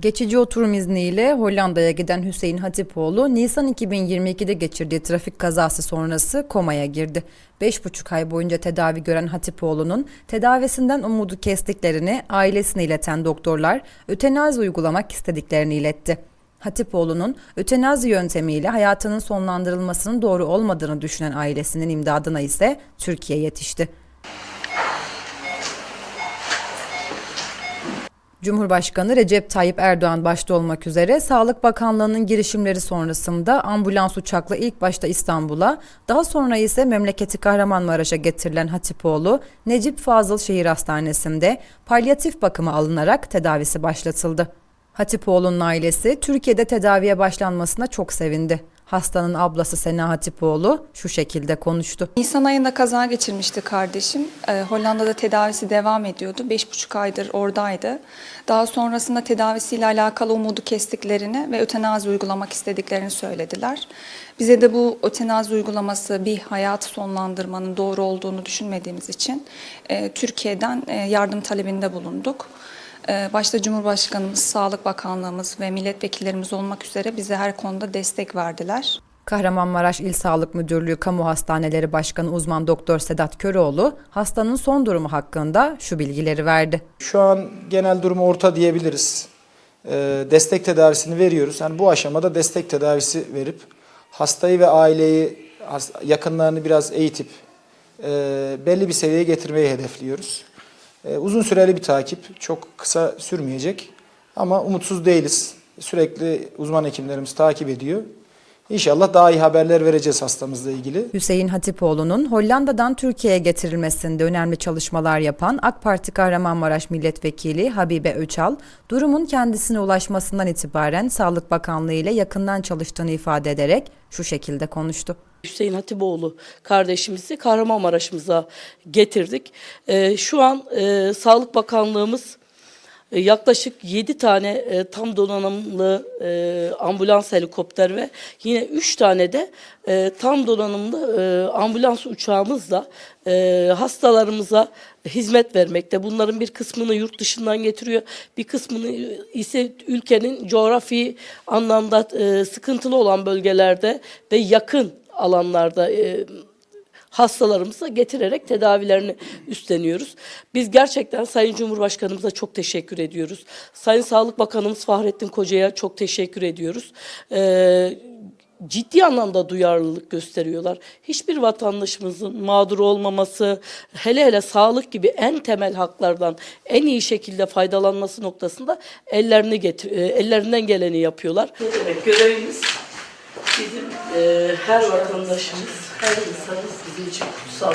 Geçici oturum izniyle Hollanda'ya giden Hüseyin Hatipoğlu, Nisan 2022'de geçirdiği trafik kazası sonrası komaya girdi. 5,5 ay boyunca tedavi gören Hatipoğlu'nun tedavisinden umudu kestiklerini ailesine ileten doktorlar ötenazi uygulamak istediklerini iletti. Hatipoğlu'nun ötenazi yöntemiyle hayatının sonlandırılmasının doğru olmadığını düşünen ailesinin imdadına ise Türkiye yetişti. Cumhurbaşkanı Recep Tayyip Erdoğan başta olmak üzere Sağlık Bakanlığı'nın girişimleri sonrasında ambulans uçakla ilk başta İstanbul'a, daha sonra ise memleketi Kahramanmaraş'a getirilen Hatipoğlu, Necip Fazıl Şehir Hastanesi'nde palyatif bakıma alınarak tedavisi başlatıldı. Hatipoğlu'nun ailesi Türkiye'de tedaviye başlanmasına çok sevindi. Hastanın ablası Sena Hatipoğlu şu şekilde konuştu. Nisan ayında kaza geçirmişti kardeşim. Ee, Hollanda'da tedavisi devam ediyordu. Beş buçuk aydır oradaydı. Daha sonrasında tedavisiyle alakalı umudu kestiklerini ve ötenazi uygulamak istediklerini söylediler. Bize de bu ötenazi uygulaması bir hayatı sonlandırmanın doğru olduğunu düşünmediğimiz için e, Türkiye'den e, yardım talebinde bulunduk. Ee, Başta Cumhurbaşkanımız, Sağlık Bakanlığımız ve milletvekillerimiz olmak üzere bize her konuda destek verdiler. Kahramanmaraş İl Sağlık Müdürlüğü Kamu Hastaneleri Başkanı uzman doktor Sedat Köroğlu hastanın son durumu hakkında şu bilgileri verdi. Şu an genel durumu orta diyebiliriz. Ee, destek tedavisini veriyoruz. Yani bu aşamada destek tedavisi verip hastayı ve aileyi, yakınlarını biraz eğitip e, belli bir seviyeye getirmeyi hedefliyoruz. E, uzun süreli bir takip, çok kısa sürmeyecek ama umutsuz değiliz. Sürekli uzman hekimlerimiz takip ediyor. İnşallah daha iyi haberler vereceğiz hastamızla ilgili. Hüseyin Hatipoğlu'nun Hollanda'dan Türkiye'ye getirilmesinde önemli çalışmalar yapan AK Parti Kahramanmaraş Milletvekili Habibe Öçal, durumun kendisine ulaşmasından itibaren Sağlık Bakanlığı ile yakından çalıştığını ifade ederek şu şekilde konuştu. Hüseyin Hatipoğlu kardeşimizi Kahramanmaraş'ımıza getirdik. Ee, şu an e, Sağlık Bakanlığımız yaklaşık 7 tane e, tam donanımlı e, ambulans helikopter ve yine 3 tane de e, tam donanımlı e, ambulans uçağımızla e, hastalarımıza hizmet vermekte. Bunların bir kısmını yurt dışından getiriyor, bir kısmını ise ülkenin coğrafi anlamda e, sıkıntılı olan bölgelerde ve yakın alanlarda e, hastalarımıza getirerek tedavilerini üstleniyoruz. Biz gerçekten Sayın Cumhurbaşkanımıza çok teşekkür ediyoruz. Sayın Sağlık Bakanımız Fahrettin Koca'ya çok teşekkür ediyoruz. Ee, ciddi anlamda duyarlılık gösteriyorlar. Hiçbir vatandaşımızın mağdur olmaması, hele hele sağlık gibi en temel haklardan en iyi şekilde faydalanması noktasında ellerini getir, e, ellerinden geleni yapıyorlar. Demek görevimiz e, her vatandaşımız, her insanımız bizim için kutsal.